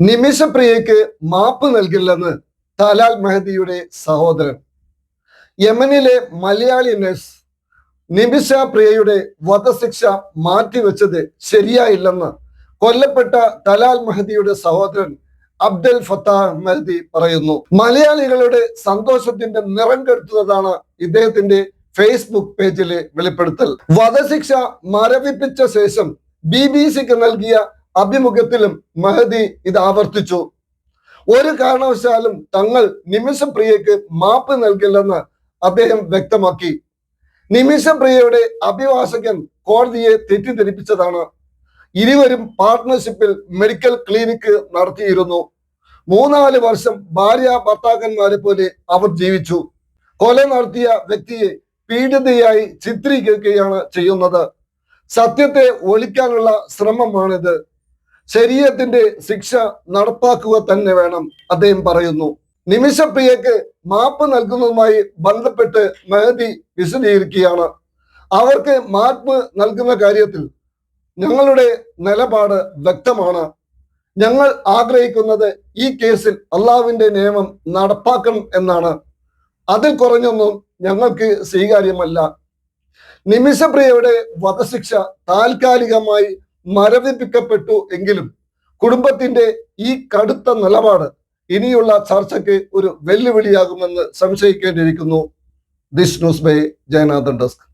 നിമിഷപ്രിയയ്ക്ക് മാപ്പ് നൽകില്ലെന്ന് തലാൽ മെഹദിയുടെ സഹോദരൻ. യമനിലെ മലയാളി നഴ്സ് നിമിഷ പ്രിയയുടെ വധശിക്ഷ മാറ്റിവെച്ചത് ശരിയായില്ലെന്ന് കൊല്ലപ്പെട്ട തലാൽ മെഹദിയുടെ സഹോദരൻ അബ്ദുൽ ഫത്താഹ് മെഹദി പറയുന്നു. മലയാളികളുടെ സന്തോഷത്തിന്റെ നിറം കെടുത്തുന്നതാണ് ഇദ്ദേഹത്തിന്റെ ഫേസ്ബുക്ക് പേജിലെ വെളിപ്പെടുത്തൽ. വധശിക്ഷ മരവിപ്പിച്ച ശേഷം ബി ബി സിക്ക് നൽകിയ അഭിമുഖത്തിലും മഹദി ഇത് ആവർത്തിച്ചു. ഒരു കാരണവശാലും തങ്ങൾ നിമിഷപ്രിയക്ക് മാപ്പ് നൽകില്ലെന്ന് അദ്ദേഹം വ്യക്തമാക്കി. നിമിഷപ്രിയയുടെ അഭിഭാഷകൻ കോടതിയെ തെറ്റിദ്ധരിപ്പിച്ചതാണ്. ഇരുവരും പാർട്ട്ണർഷിപ്പിൽ മെഡിക്കൽ ക്ലിനിക്ക് നടത്തിയിരുന്നു. മൂന്നാൽ വർഷം ഭാര്യ ഭർത്താക്കന്മാരെ പോലെ അവർ ജീവിച്ചു. കൊല നടത്തിയ വ്യക്തിയെ പീഡിതയായി ചിത്രീകരിക്കുകയാണ് ചെയ്യുന്നത്. സത്യത്തെ ഒളിക്കാനുള്ള ശ്രമമാണിത്. ശരീരത്തിന്റെ ശിക്ഷ നടപ്പാക്കുക തന്നെ വേണം അദ്ദേഹം പറയുന്നു. നിമിഷപ്രിയക്ക് മാപ്പ് നൽകുന്നതുമായി ബന്ധപ്പെട്ട് മെഹദി വിശദീകരിക്കുകയാണ്. അവർക്ക് മാപ്പ് നൽകുന്ന കാര്യത്തിൽ ഞങ്ങളുടെ നിലപാട് വ്യക്തമാണ്. ഞങ്ങൾ ആഗ്രഹിക്കുന്നത് ഈ കേസിൽ അള്ളാവിന്റെ നിയമം നടപ്പാക്കണം എന്നാണ്. അതിൽ കുറഞ്ഞൊന്നും ഞങ്ങൾക്ക് സ്വീകാര്യമല്ല. നിമിഷപ്രിയയുടെ വധശിക്ഷ താൽക്കാലികമായി മരവിപ്പിക്കപ്പെട്ടു എങ്കിലും കുടുംബത്തിന്റെ ഈ കടുത്ത നിലപാട് ഇനിയുള്ള ചർച്ചയ്ക്ക് ഒരു വെല്ലുവിളിയാകുമെന്ന് സംശയിക്കേണ്ടിയിരിക്കുന്നു. This news by Jayanathan desk